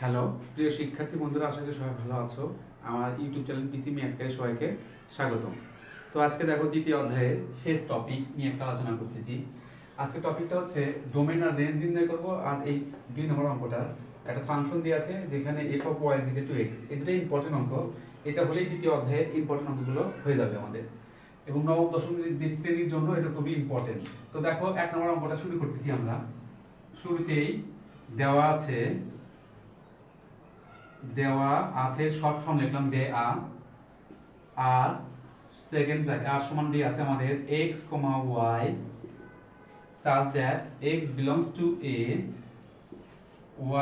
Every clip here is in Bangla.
হ্যালো, প্রিয় শিক্ষার্থী বন্ধুরা, আশা করি সবাই ভালো আছো। আমার ইউটিউব চ্যানেল পিসি ম্যাথকে সবাইকে স্বাগতম। তো আজকে দেখো দ্বিতীয় অধ্যায়ের শেষ টপিক নিয়ে একটা আলোচনা করতেছি। আজকে টপিকটা হচ্ছে ডোমেন আর রেঞ্জ নির্ণয় করব, আর এই দুই নম্বর অঙ্কটা একটা ফাংশন দিয়ে আছে, যেখানে f of y is two x এই দুটোই ইম্পর্টেন্ট অঙ্ক। এটা হলেই দ্বিতীয় অধ্যায়ের ইম্পর্টেন্ট অঙ্কগুলো হয়ে যাবে আমাদের। এবং নবম, দশম শ্রেণির জন্য এটা খুবই ইম্পর্টেন্ট তো দেখো, এক নম্বর অঙ্কটা শুরু করতেছি আমরা। শুরুতেই দেওয়া আছে দেওয়া আছে শর্ট ফর্ম লিখলাম দে আ আর সেকেন্ড আর সমান দিয়ে আছে আমাদের x x, y such that x belongs to a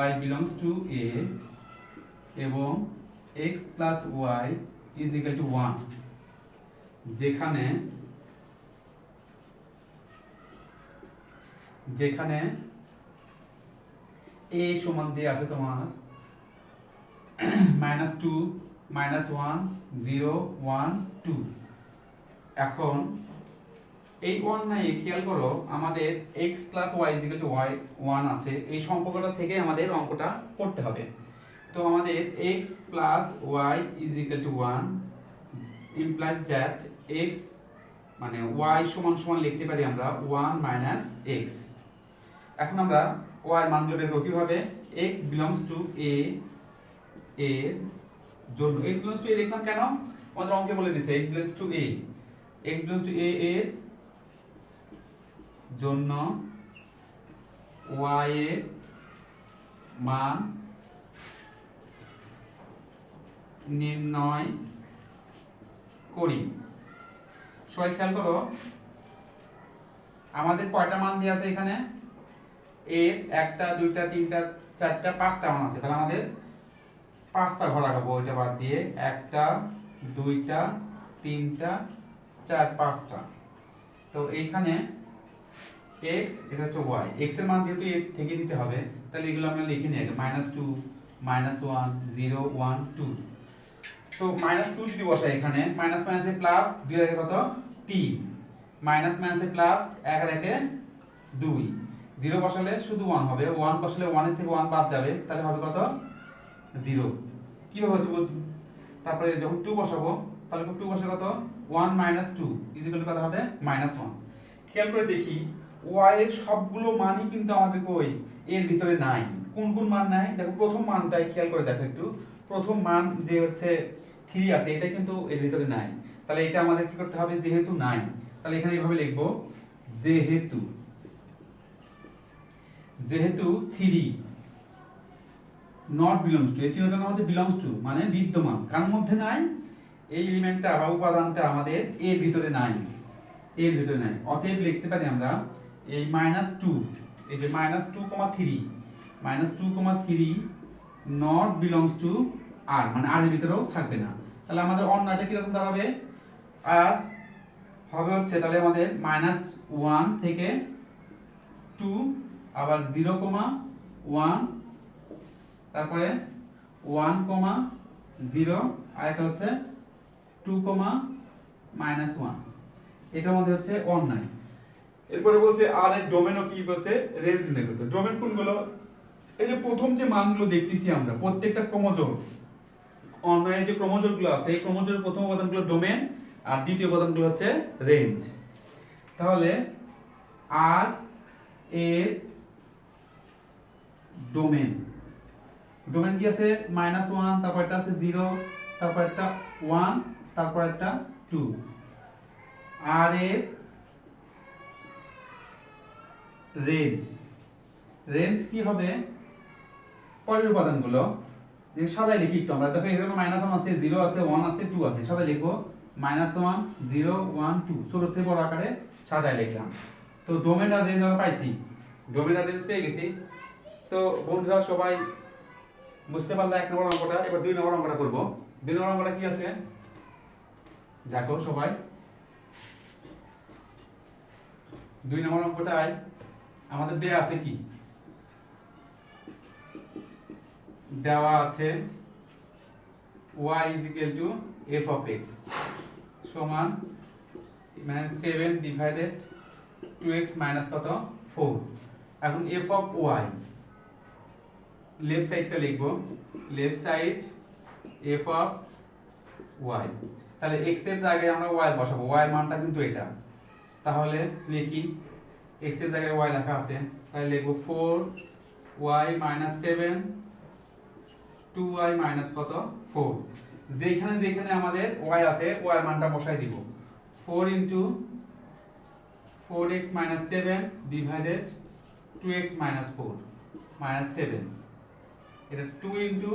y belongs to a এবং x plus y is equal to 1 যেখানে যেখানে a সমান দিয়ে আছে তোমার minus two minus one zero one two এখন এই ওয়ান নাই খেয়াল করো, আমাদের x plus y is equal to y one আছে। এই সম্পর্কটা থেকে আমাদের অঙ্কটা করতে হবে। তো আমাদের x plus y is equal to one implies that x মানে ওয়াই সমান সমান লিখতে পারি আমরা ওয়ান মাইনাস এক্স এখন আমরা ওয়াই মানগুলো বের করব। কীভাবে? এক্স বিলংস টু এ এর জন্য x বিলংস টু a লিখলাম কেন? আমাদের অঙ্কে বলে দিছে, x belongs to a x belongs to a এর জন্য y এর মান নির্ণয় করি। সবাই খেয়াল করো, আমাদের কয়টা মান দিয়ে আছে এখানে? এর একটা, দুইটা, তিনটা, চারটা, পাঁচটা মান আছে। তাহলে আমাদের পাঁচটা ঘর আঁকাবো, ওইটা বাদ দিয়ে একটা, দুইটা, তিনটা, চার, পাঁচটা। তো এইখানে এক্স এটা হচ্ছে ওয়াই এক্সের মান যেহেতু এর থেকে দিতে হবে, তাহলে এগুলো আমরা লিখে নিই আগে। Minus two minus one zero one two তো মাইনাস টু যদি বসাই এখানে মাইনাস মাইনাসে প্লাস দুই একে কত? তিন। মাইনাস মাইনাসে প্লাস এক আর একে দুই। জিরো বসালে শুধু ওয়ান হবে। ওয়ান বসালে ওয়ানের থেকে ওয়ান বাদ যাবে, তাহলে হবে কত? জিরো। কীভাবে হচ্ছে বলতো? তারপরে যখন টু বসাবো, তাহলে টু বসে কত? ওয়ান মাইনাস টু ইজিক্যাল কত হবে মাইনাস ওয়ান খেয়াল করে দেখি ওয়াই এর সবগুলো মানই কিন্তু আমাদের কই? এর ভিতরে নাই। কোন কোন মান নাই? দেখো, প্রথম মানটাই খেয়াল করে দেখো একটু। প্রথম মান যে হচ্ছে থ্রি আছে, এটা কিন্তু এর ভিতরে নাই। তাহলে এটা আমাদের কি করতে হবে? যেহেতু নাই। তাহলে এখানে এইভাবে লিখব, যেহেতু যেহেতু থ্রি নট বিলংস টু এই চিহ্নটার নাম হচ্ছে বিলংস টু মানে বিদ্যমান। কার মধ্যে নাই? এই এলিমেন্টটা বা উপাদানটা আমাদের এর ভিতরে নাই। এর ভিতরে নাই। অতএব লিখতে পারি আমরা এই মাইনাস টু এই যে minus two comma three minus two comma three not belongs to R মানে আর এর ভিতরেও থাকবে না। তাহলে আমাদের অন্যটা কীরকম দাঁড়াবে? আর হবে হচ্ছে তাহলে আমাদের মাইনাস ওয়ান থেকে টু আবার জিরো কমা ওয়ান তারপরে ওয়ান কমা জিরো আর একটা হচ্ছে টু কমা মাইনাস ওয়ান এটার মধ্যে হচ্ছে অন্যায়। এরপরে বলছে, আর এর ডোমেনও কি বলছে? রেঞ্জ করতে ডোমেন কোনগুলো? এই যে প্রথম যে মানগুলো দেখতেছি আমরা, প্রত্যেকটা ক্রমজোর অন্যায়ের যে ক্রমজোরগুলো আছে, এই ক্রমজোরের প্রথম উপাদানগুলো ডোমেন আর দ্বিতীয় উপাদানগুলো হচ্ছে রেঞ্জ তাহলে, আর এর ডোমেন ডোমেন কি আছে? মাইনাস ওয়ান তারপর একটা আছে জিরো তারপর একটা ওয়ান তারপর একটা টু আর এর রেঞ্জ রেঞ্জ কি হবে? পরের উপাদানগুলো। যে লিখি একটু আমরা। দেখো এখানে মাইনাস ওয়ান আছে জিরো আছে ওয়ান আছে টু আছে। সাদাই লিখব minus one zero one two ছোট থেকে বড় আকারে সাজায় লিখলাম। তো ডোমেন আর রেঞ্জ আমরা পাইছি। ডোমেন আর রেঞ্জ পেয়ে গেছি। তো বন্ধুরা সবাই বুঝতে পারলে এক নম্বর অঙ্কটা, এবার দুই নম্বর অঙ্কটা করব। দুই নম্বর অঙ্কটা কি আছে? দেখো সবাই। দুই নম্বর অঙ্কটায় আমাদের দেয়া আছে কি? দেওয়া আছে y is equal to f of x সমান মানে seven divided to x minus কত? ফোর এখন এফ অফ ওয়াই লেফট সাইডটা লিখব। Left side f of y তাহলে এক্সের জায়গায় আমরা ওয়াই বসাবো। ওয়াই মানটা কিন্তু এটা। তাহলে লিখি এক্সের জায়গায় ওয়াই লেখা আছে। তাহলে লিখব four y minus seven to y minus কত? ফোর যেখানে যেখানে আমাদের ওয়াই আছে ওয়াই মানটা বসাই দিব। Four into four x minus seven divided to x minus four minus seven এটা two into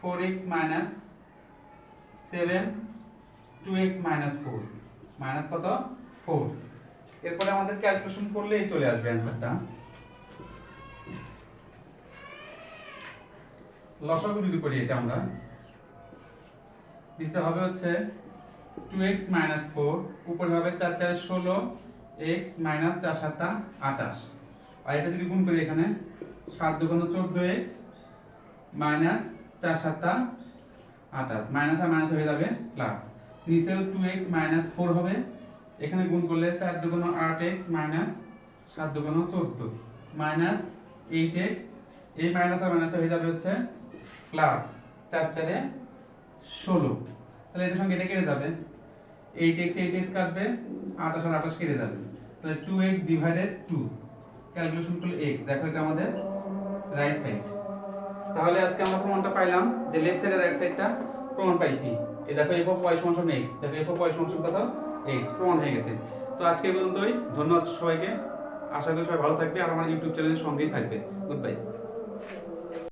four x minus seven two x minus four minus কত? ফোর এরপরে আমাদের ক্যালকুলেশন করলেই চলে আসবে অ্যান্সারটা লসাগু যদি করি এটা আমরা, নিচে হবে হচ্ছে টু এক্স মাইনাস ফোর উপরে হবে চার চার ষোলো এক্স মাইনাস চার সাতটা আটাশ আর এটা যদি গুণ করি এখানে, সাত দুগুণ চোদ্দ এক্স মাইনাস চার সাতটা আটাশ মাইনাস আর মাইনাস হয়ে যাবে প্লাস নিচেও টু এক্স মাইনাস ফোর হবে। এখানে গুণ করলে চার দুগুণ আট এক্স মাইনাস সাত দুগুণ চোদ্দ। মাইনাস এইট এক্স এই মাইনাস আর মাইনাস হয়ে যাবে হচ্ছে প্লাস চার চারে ষোলো। তাহলে এটার সঙ্গে এটা কেটে যাবে। এইট এক্স এইট এক্স কাটবে, আঠাশ আর আঠাশ কেটে যাবে। তাহলে two x divided to calculation করলে এক্স দেখো এটা আমাদের রাইট সাইড তাহলে আজকে আমরা প্রমাণটা পাইলাম যে লেফট সাইডের রাইট সাইডটা প্রমাণ পাইছি। এই দেখো এফ অফ ওয়াই সমান এক্স দেখো এফ অফ ওয়াই সমান সমান কত? এক্স প্রমাণ হয়ে গেছে। তো আজকে পর্যন্তই। ধন্যবাদ সবাইকে। আশা করি সবাই ভালো থাকবে আর আমার ইউটিউব চ্যানেলের সঙ্গেই থাকবে। Good bye